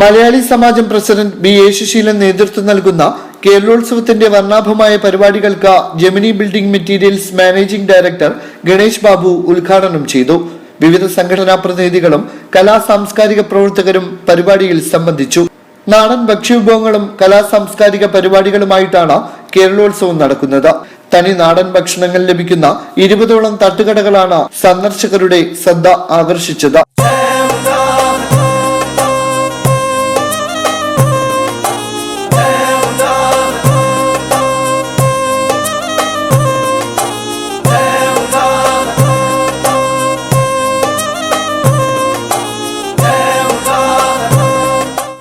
Malayali Samajam president B Yesusheelan നേതൃത്വം നൽകുന്ന കേരളോത്സവത്തിന്റെ വർണാഭമായ പരിപാടികൾക്ക് Gemini building materials managing director Ganesh Babu ഉദ്ഘാടനം ചെയ്തു. വിവിധ സംഘടനാ പ്രതിനിധികളും കലാ സാംസ്കാരിക പ്രവർത്തകരും പരിപാടിയിൽ സംബന്ധിച്ചു. നാടൻ ഭക്ഷ്യവിഭവങ്ങളും കലാ സാംസ്കാരിക പരിപാടികളുമായിട്ടാണ് കേരളോത്സവം നടക്കുന്നത്. തനി നാടൻ ഭക്ഷണങ്ങൾ ലഭിക്കുന്ന ഇരുപതോളം തട്ടുകടകളാണ് സന്ദർശകരുടെ ശ്രദ്ധ ആകർഷിച്ചത്.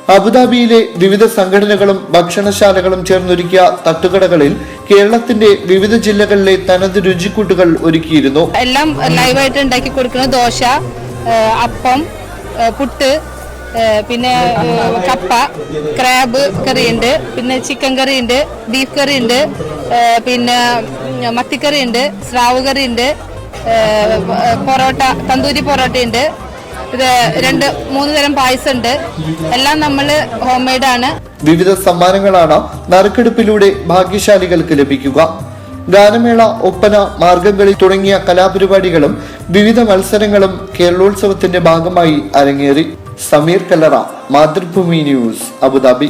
അബുദാബിയിലെ വിവിധ സംഘടനകളും ഭക്ഷണശാലകളും ചേർന്നൊരുക്കിയ തട്ടുകടകളിൽ കേരളത്തിന്റെ വിവിധ ജില്ലകളിലെ തനത് രുചിക്കൂട്ടുകൾ ഒരുക്കിയിരുന്നു. എല്ലാം ലൈവായിട്ട് ഉണ്ടാക്കി കൊടുക്കുന്ന ദോശ അപ്പം പുട്ട് പിന്നെ കപ്പ ക്രാബ് കറി ഉണ്ട് പിന്നെ ചിക്കൻ കറി ഉണ്ട് ബീഫ് കറി ഉണ്ട് പിന്നെ മത്തിക്കറി ഉണ്ട് സ്രാവ് കറി ഉണ്ട് പൊറോട്ട തന്തൂരി പൊറോട്ട ഉണ്ട് ഇത് രണ്ട് മൂന്ന് തരം പായസം ഉണ്ട് എല്ലാം നമ്മൾ ഹോം മെയ്ഡ് ആണ്. വിവിധ സമ്മാനങ്ങളാണ് നറുക്കെടുപ്പിലൂടെ ഭാഗ്യശാലികൾക്ക് ലഭിക്കുക. ഗാനമേള ഒപ്പന മാർഗംകളി തുടങ്ങിയ കലാപരിപാടികളും വിവിധ മത്സരങ്ങളും കേരളോത്സവത്തിന്റെ ഭാഗമായി അരങ്ങേറി. Sameer Kallara Mathrubhumi news Abu Dhabi.